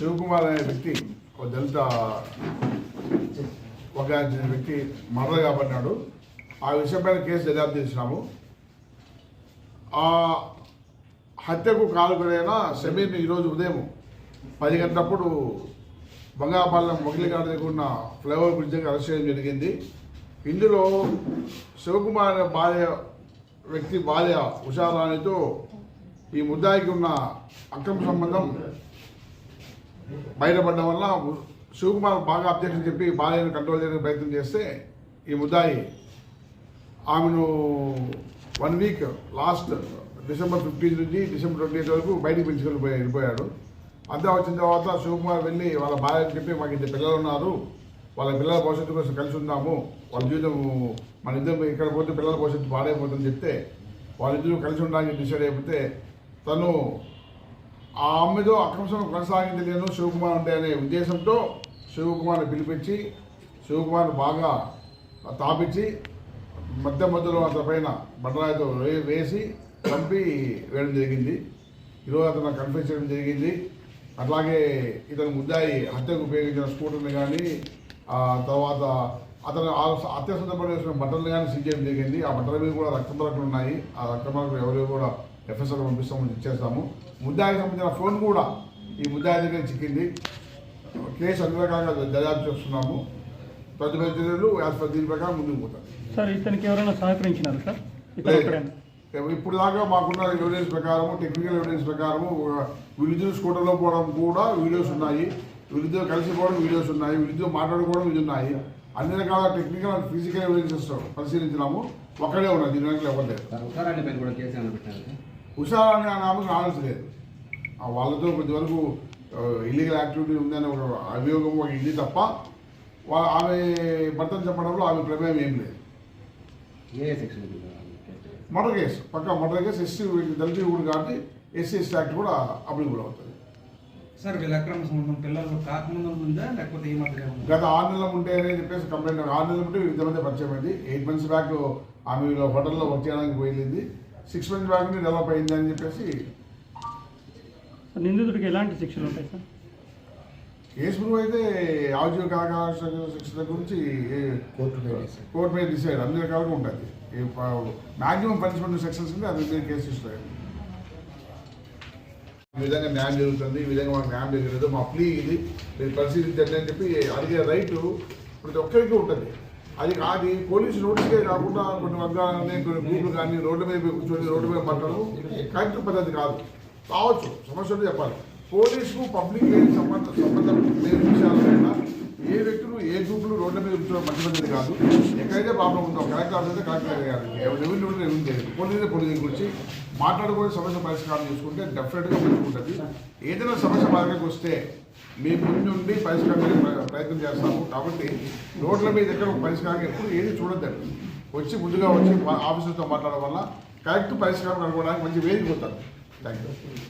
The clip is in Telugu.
శివకుమార్ అనే వ్యక్తి ఒక దళిత ఒక వ్యక్తి మర్డర్ కాబట్టినాడు ఆ విషయంపైన కేసు దర్యాప్తు చేసినాము. ఆ హత్యకు కాలుగురైన సమీర్ని ఈరోజు ఉదయం పది గంటలప్పుడు బంగాపాలెం మొగిలిగాడి దగ్గర ఉన్న ఫ్లైఓవర్ బ్రిడ్జ్ దగ్గర అరెస్ట్ చేయడం జరిగింది. ఇందులో శివకుమార్ అనే భార్య వ్యక్తి భార్య ఉషారాణితో ఈ ముద్దాయికి ఉన్న అక్రమ సంబంధం బయటపడడం వల్ల శివకుమార్ బాగా అబ్జెక్షన్ చెప్పి భార్యను కంట్రోల్ చేయడానికి ప్రయత్నం చేస్తే ఈ ముద్దాయి ఆమెను one week last December fifteen నుంచి డిసెంబర్ ట్వంటీ ఎయిత్ వరకు బయటికి పిలుచుకెళ్ళిపోయి వెళ్ళిపోయాడు. అంతా వచ్చిన తర్వాత శివకుమార్ వెళ్ళి వాళ్ళ భార్యకి చెప్పి మాకు ఇద్దరు పిల్లలు ఉన్నారు. వాళ్ళ పిల్లల భవిష్యత్తు కోసం కలిసి ఉందాము. వాళ్ళ జీవితం మన ఇద్దరు ఇక్కడ పోతే పిల్లల భవిష్యత్తు పాడైపోతుందని చెప్తే వాళ్ళిద్దరూ కలిసి ఉండడానికి డిసైడ్ అయిపోతే తను ఆ అమ్మతో అక్రమం కొనసాగింది నేను శివకుమార్ అంటే అనే ఉద్దేశంతో శివకుమార్ని పిలిపించి శివకుమార్ని బాగా తాపించి మధ్య మధ్యలో అతని పైన బండరాయితో వే- వేసి పంపి వేయడం జరిగింది. ఈరోజు అతను కన్ఫ్యూజ్ చేయడం జరిగింది. అట్లాగే ఇతను ముద్దాయి హత్యకు ఉపయోగించిన స్కూటర్ని కానీ తర్వాత అతను ఆ హత్య వేసిన బట్టలు కానీ సీజ్ చేయడం జరిగింది. ఆ బట్టల మీద కూడా రక్తం మరకలు ఉన్నాయి ఆ రక్తం ఎవరు కూడా ఎఫ్ఎస్ఆర్ పంపిస్తామని ఇచ్చేస్తాము. ముద్దాయికి సంబంధించిన ఫోన్ కూడా ఈ ముద్దాయి దగ్గర చిక్కింది. కేసు అన్ని రకాలుగా దర్యాప్తు చేస్తున్నాము. తదుపరి చర్యలు యాజ్ పర్ దీని ప్రకారం ముందుకు పోతాం సార్ ఇతనికి ఎవరైనా సహకరించినారు సార్? ఇప్పుడు దాకా మాకున్న ఎవిడెన్స్ ప్రకారము టెక్నికల్ ఎవిడెన్స్ ప్రకారము వీళ్ళిద్దరు స్కూటర్లో పోవడం కూడా వీడియోస్ ఉన్నాయి. వీళ్ళిద్దరు కలిసి పోవడం వీడియోస్ ఉన్నాయి. వీళ్ళిద్దరు మాట్లాడుకోవడం ఇది ఉన్నాయి. అన్ని రకాల టెక్నికల్ అండ్ ఫిజికల్ ఎవిడెన్సెస్ పరిశీలించినాము. ఒక్కడే ఉన్నది దీని వెనక ఎవరు లేదు ఉత్తరాన్ని పైన కూడా కేసు ఏమైనా పెట్టారు హుషార్ అనే నామకు నాలెడ్జ్ లేదు ఆ వాళ్ళతో కొంతవరకు ఇల్లీగల్ యాక్టివిటీ ఉందనే ఒక అభియోగం ఒక ఇది తప్ప ఆమె భర్తను చెప్పడంలో ఆమె ప్రమేయం ఏం లేదు? Murder case. పక్క మర్డర్ కేసు ఎస్సీ దళిత కూడా కాబట్టి ఎస్సీ ఎస్టీ యాక్ట్ కూడా అప్లికబుల్ అవుతుంది. సార్ వీళ్ళ అక్రమ సంబంధం పిల్లలు కాకముందు ఉందా లేకపోతే ఈ మధ్య గత ఆరు నెలల ఉంటే అని చెప్పేసి కంప్లైంట్. ఆరు నెలల ఉంటే ఇంతమంది పరిచయం అయింది. ఎయిట్ మంత్స్ బ్యాక్ ఆమె వీళ్ళ హోటల్లో వర్క్ చేయడానికి పోయింది. సిక్స్ మంత్స్ బ్యాక్ డెవలప్ అయింది అని చెప్పేసి నిందితుడికి ఎలాంటి శిక్షలు ఉంటాయి సార్? కేసు ప్రూవ్ అయితే ఆజీవ కారాగార శిక్షణ గురించి కోర్టు మీద డిసైడ్ అన్ని రకాలుగా ఉంటుంది. మ్యాక్సిమం పనిష్మెంట్ సెక్షన్స్ ఉంది అది మీద కేసు ఇస్తారు ఈ విధంగా న్యాయం జరుగుతుంది. ఈ విధంగా మాకు న్యాయం జరగలేదు మా ప్లీ ఇది. మీరు పరిశీలించండి అని చెప్పి అడిగే రైట్ ప్రతి ఒక్కరికి ఉంటుంది. అది అది పోలీసు నోటీస్కే కాకుండా కొన్ని వర్గాలని కొన్ని గ్రూపులు కానీ రోడ్డు మీద కూర్చొని రోడ్డు మీద మాట్లాడడం కరెక్ట్ పద్ధతి కాదు. కావచ్చు సమస్యలు చెప్పాలి. పోలీసుకు పబ్లిక్ లేని సంబంధ సంబంధం లేని విషయాలైనా ఏ వ్యక్తులు ఏ గ్రూపులు రోడ్ల మీద కూర్చోవడం మంచిది కాదు. ఎక్కడైతే ప్రాబ్లం ఉందో కలెక్టర్ ఆఫీస్ అయితే కలెక్టర్ గారు రెవెన్యూ ఉంటే రెవెన్యూ చేయదు పోలీసు పోలీసు గురించి మాట్లాడుకొని సమస్య పరిష్కారం చేసుకుంటే డెఫినెట్గా మంచిగా ఉంటుంది. ఏదైనా సమస్య మా వస్తే మీ ముందు నుండి పరిష్కారం ప్రయత్నం చేస్తాము. కాబట్టి రోడ్ల మీద ఎక్కడ పరిష్కారం ఎప్పుడు ఏది చూడద్దండి. వచ్చి ముందుగా వచ్చి ఆఫీసర్తో మాట్లాడడం వల్ల కరెక్ట్ పరిష్కారం కనుక్కోవడానికి మంచి వేదిక పోతారు థ్యాంక్ యూ